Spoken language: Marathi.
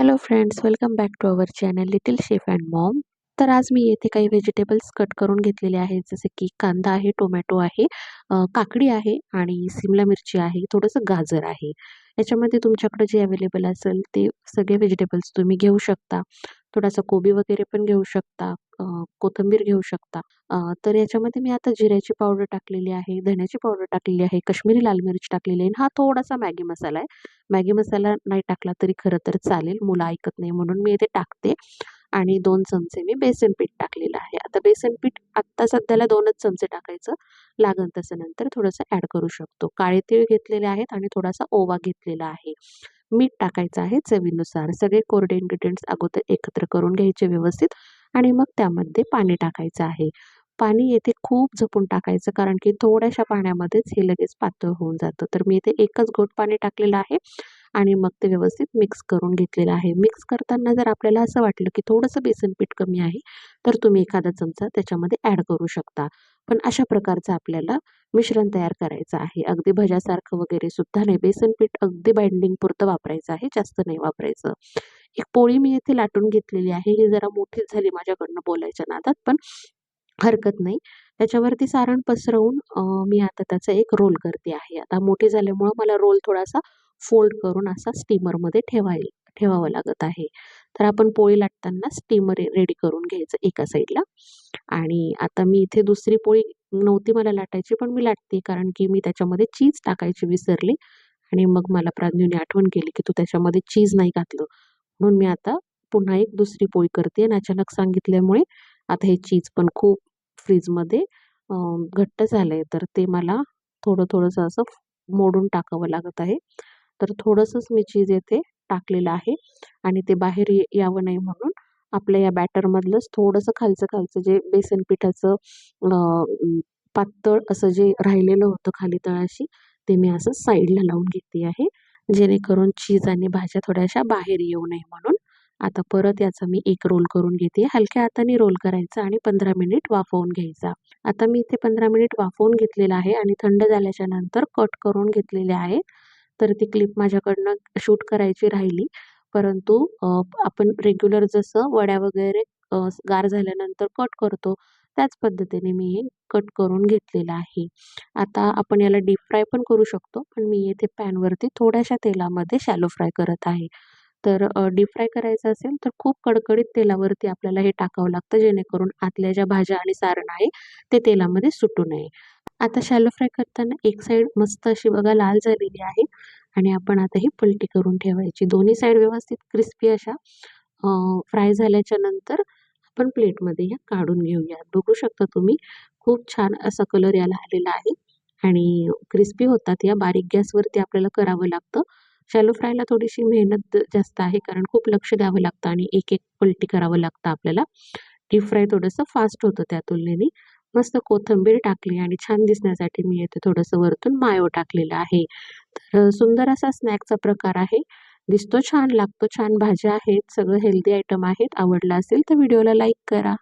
Hello friends welcome back to our channel little chef and mom तर आज मी येथे काही व्हेजिटेबल्स कट करून घेतलेले आहेत जसे की कांदा आहे टोमॅटो आहे काकडी आहे आणि सिमला मिरची आहे थोडंसं गाजर आहे. याच्यामध्ये तुमच्याकडे जे अवेलेबल असेल ते सगळे व्हेजिटेबल्स तुम्ही घेऊ शकता. थोडासा कोबी वगैरे पण घेऊ शकता कोथिंबीर घेऊ शकता. तर याच्यामध्ये मी आता जिऱ्याची पावडर टाकलेली आहे धण्याची पावडर टाकलेली आहे कश्मीरी लाल मिरच टाकलेली आहे आणि हा थोडासा मॅगी मसाला आहे. मॅगी मसाला नाही टाकला तरी खरं तर चालेल मुलं ऐकत नाही म्हणून मी इथे टाकते. आणि दोन चमचे मी बेसन पीठ टाकलेलं आहे. आता बेसन पीठ आत्ता सध्याला दोनच चमचे टाकायचं लागन तसं नंतर थोडंसं ॲड करू शकतो. काळे तीळ घेतलेले आहेत आणि थोडासा ओवा घेतलेला आहे. मीठ टाकायचं आहे चवीनुसार. सगळे कोरडे इन्ग्रेडियंट्स अगोदर एकत्र करून घ्यायचे व्यवस्थित आणि मग त्यामध्ये पाणी टाकायचं आहे. पाणी येथे खूप जपून टाकायचं कारण की थोड्याशा पाण्यामध्येच हे लगेच पातळ होऊन जातं. तर मी येथे एकच घोट पाणी टाकलेलं आहे आणि मग ते व्यवस्थित मिक्स करून घेतलेलं आहे. मिक्स करताना जर आपल्याला असं वाटलं की थोडंसं बेसन पीठ कमी आहे तर तुम्ही एखादा चमचा त्याच्यामध्ये ॲड करू शकता. पण अशा प्रकारचं आपल्याला मिश्रण तयार करायचं आहे. अगदी भज्यासारखं वगैरे सुद्धा नाही. बेसन पीठ अगदी बाइंडिंग पुरतं वापरायचं आहे. जास्त नाही वापरायचं. एक पोळी मी येथे लाटून घेतलेली आहे. ही जरा मोठीच झाली माझ्याकडनं बोलायच्या नादात पण हरकत नाही. त्याच्यावरती सारण पसरवून मी आता त्याचा एक रोल करते आहे. आता मोठी झाल्यामुळं मला रोल थोडासा फोल्ड करून असा स्टीमरमध्ये ठेवाय ठेवावं लागत आहे. तर आपण पोळी लाटताना स्टीमर रेडी करून घ्यायचं एका साईडला आणि आता मी इथे दुसरी पोळी नव्हती मला लाटायची पण मी लाटते कारण की मी त्याच्यामध्ये चीज टाकायची विसरली. आणि मग मला प्राज्ञूने आठवण केली की तू त्याच्यामध्ये चीज नाही घातलं. म्हणून मी आता पुन्हा एक दुसरी पोळी करते. आणि अचानक सांगितल्यामुळे आता हे चीज पण खूप फ्रीजमध्ये घट्ट झालं आहे तर ते मला थोडं थोडंसं असं मोडून टाकावं लागत आहे. तर थोडंसंच मी चीज येथे टाकलेलं आहे आणि ते बाहेर यावं नाही म्हणून आपल्या या बॅटरमधलंच थोडंसं खालचं खालचं जे बेसन पिठाचं पातळ असं जे राहिलेलं होतं खाली तळाशी ते मी असं साईडला लावून घेते आहे. जेणेकरून चीज आणि भाज्या थोड्याशा बाहेर येऊ नये म्हणून. आता परत याचा मी एक रोल करून घेते. हलक्या हाताने रोल करायचा आणि पंधरा मिनिट वाफवून घ्यायचा. आता मी इथे पंधरा मिनिट वाफवून घेतलेला आहे आणि थंड झाल्याच्यानंतर कट करून घेतलेले आहे. तर ती क्लिप माझ्याकडनं शूट करायची राहिली. परंतु आपण रेग्युलर जसं वड्या वगैरे गार झाल्यानंतर कट करतो त्याच पद्धतीने मी हे कट करून घेतलेलं आहे. आता आपण याला डीप फ्राय पण करू शकतो पण मी येथे पॅनवरती थोड्याशा तेलामध्ये शॅलो फ्राय करत आहे. तर डीप फ्राय करायचं असेल तर खूप कडकडीत तेलावरती आपल्याला हे टाकावं लागतं जेणेकरून आतल्या ज्या भाज्या आणि सारण आहे ते तेलामध्ये सुटू नये. आता शॅलो फ्राय करताना एक साईड मस्त अशी बघा लाल झालेली आहे. आणि आपण आता ही पलटी करून ठेवायची. दोन्ही साईड व्यवस्थित क्रिस्पी अशा फ्राय झाल्याच्यानंतर आपण प्लेटमध्ये ह्या काढून घेऊया. बघू शकता तुम्ही खूप छान असा कलर याला आलेला आहे. आणि क्रिस्पी होतात या बारीक गॅसवरती आपल्याला करावं लागतं. शॅलो फ्रायला थोडीशी मेहनत जास्त आहे कारण खूप लक्ष द्यावं लागतं आणि एक एक पलटी करावं लागतं आपल्याला. डीप फ्राय थोडंसं फास्ट होतं त्या तुलनेने. मस्त कोथिंबीर टाकली आणि छान दिसण्यासाठी मी येथे थोडंसं वरतून मायो टाकलेलं आहे. तर सुंदर असा स्नॅकचा प्रकार आहे. दिसतो छान लागतो छान भाज्या आहेत सगळं हेल्दी आयटम आहेत. आवडला असेल तर व्हिडिओला लाईक करा.